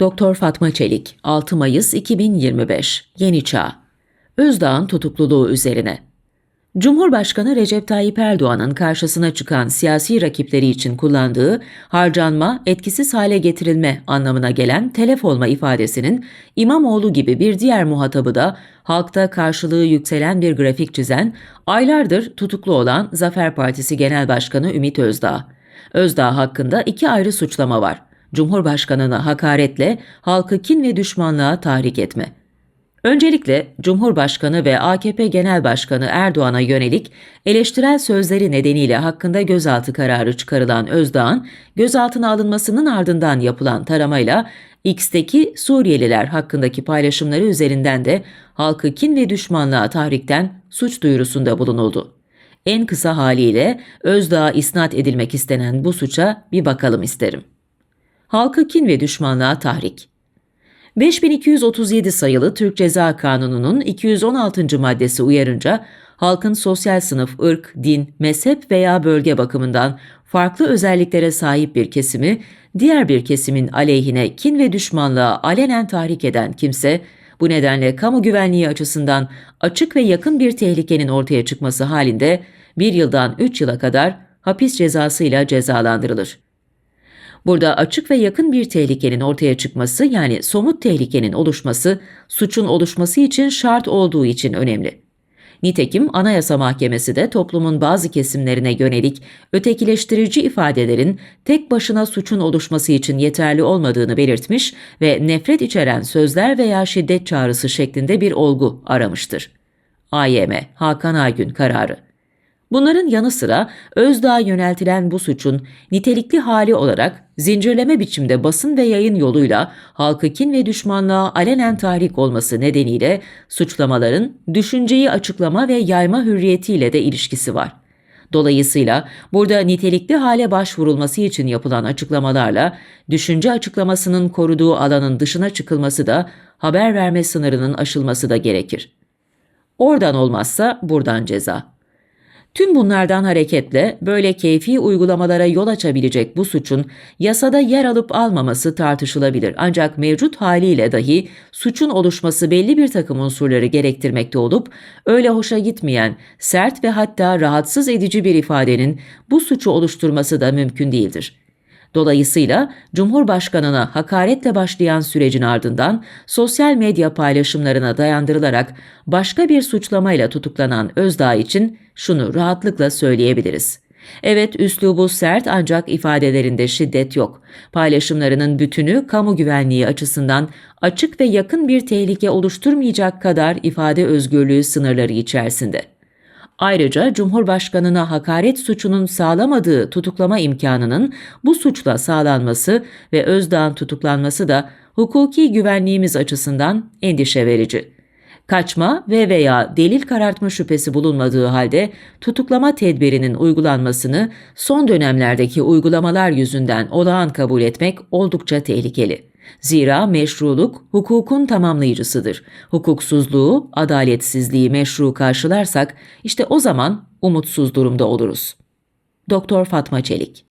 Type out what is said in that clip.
Doktor Fatma Çelik, 6 Mayıs 2025, Yeni Çağ. Özdağ'ın tutukluluğu üzerine. Cumhurbaşkanı Recep Tayyip Erdoğan'ın karşısına çıkan siyasi rakipleri için kullandığı harcanma, etkisiz hale getirilme anlamına gelen telef olma ifadesinin İmamoğlu gibi bir diğer muhatabı da halkta karşılığı yükselen bir grafik çizen, aylardır tutuklu olan Zafer Partisi Genel Başkanı Ümit Özdağ. Özdağ hakkında iki ayrı suçlama var. Cumhurbaşkanına hakaretle halkı kin ve düşmanlığa tahrik etme. Öncelikle Cumhurbaşkanı ve AKP Genel Başkanı Erdoğan'a yönelik eleştirel sözleri nedeniyle hakkında gözaltı kararı çıkarılan Özdağ'ın gözaltına alınmasının ardından yapılan taramayla X'teki Suriyeliler hakkındaki paylaşımları üzerinden de halkı kin ve düşmanlığa tahrikten suç duyurusunda bulunuldu. En kısa haliyle Özdağ'a isnat edilmek istenen bu suça bir bakalım isterim. Halkı kin ve düşmanlığa tahrik 5237 sayılı Türk Ceza Kanunu'nun 216. maddesi uyarınca halkın sosyal sınıf, ırk, din, mezhep veya bölge bakımından farklı özelliklere sahip bir kesimi diğer bir kesimin aleyhine kin ve düşmanlığa alenen tahrik eden kimse bu nedenle kamu güvenliği açısından açık ve yakın bir tehlikenin ortaya çıkması halinde bir yıldan 3 yıla kadar hapis cezasıyla cezalandırılır. Burada açık ve yakın bir tehlikenin ortaya çıkması yani somut tehlikenin oluşması suçun oluşması için şart olduğu için önemli. Nitekim Anayasa Mahkemesi de toplumun bazı kesimlerine yönelik ötekileştirici ifadelerin tek başına suçun oluşması için yeterli olmadığını belirtmiş ve nefret içeren sözler veya şiddet çağrısı şeklinde bir olgu aramıştır. AYM Hakan Aygün kararı Bunların yanı sıra Özdağ'a yöneltilen bu suçun nitelikli hali olarak zincirleme biçimde basın ve yayın yoluyla halkı kin ve düşmanlığa alenen tahrik olması nedeniyle suçlamaların düşünceyi açıklama ve yayma hürriyetiyle de ilişkisi var. Dolayısıyla burada nitelikli hale başvurulması için yapılan açıklamalarla düşünce açıklamasının koruduğu alanın dışına çıkılması da haber verme sınırının aşılması da gerekir. Oradan olmazsa buradan ceza. Tüm bunlardan hareketle böyle keyfi uygulamalara yol açabilecek bu suçun yasada yer alıp almaması tartışılabilir. Ancak mevcut haliyle dahi suçun oluşması belli bir takım unsurları gerektirmekte olup öyle hoşa gitmeyen, sert ve hatta rahatsız edici bir ifadenin bu suçu oluşturması da mümkün değildir. Dolayısıyla Cumhurbaşkanına hakaretle başlayan sürecin ardından sosyal medya paylaşımlarına dayandırılarak başka bir suçlamayla tutuklanan Özdağ için şunu rahatlıkla söyleyebiliriz. Evet üslubu sert ancak ifadelerinde şiddet yok. Paylaşımlarının bütünü kamu güvenliği açısından açık ve yakın bir tehlike oluşturmayacak kadar ifade özgürlüğü sınırları içerisinde. Ayrıca Cumhurbaşkanına hakaret suçunun sağlamadığı tutuklama imkanının bu suçla sağlanması ve Özdağ'ın tutuklanması da hukuki güvenliğimiz açısından endişe verici. Kaçma ve veya delil karartma şüphesi bulunmadığı halde tutuklama tedbirinin uygulanmasını son dönemlerdeki uygulamalar yüzünden olağan kabul etmek oldukça tehlikeli. Zira meşruluk hukukun tamamlayıcısıdır. Hukuksuzluğu, adaletsizliği meşru karşılarsak işte o zaman umutsuz durumda oluruz. Doktor Fatma Çelik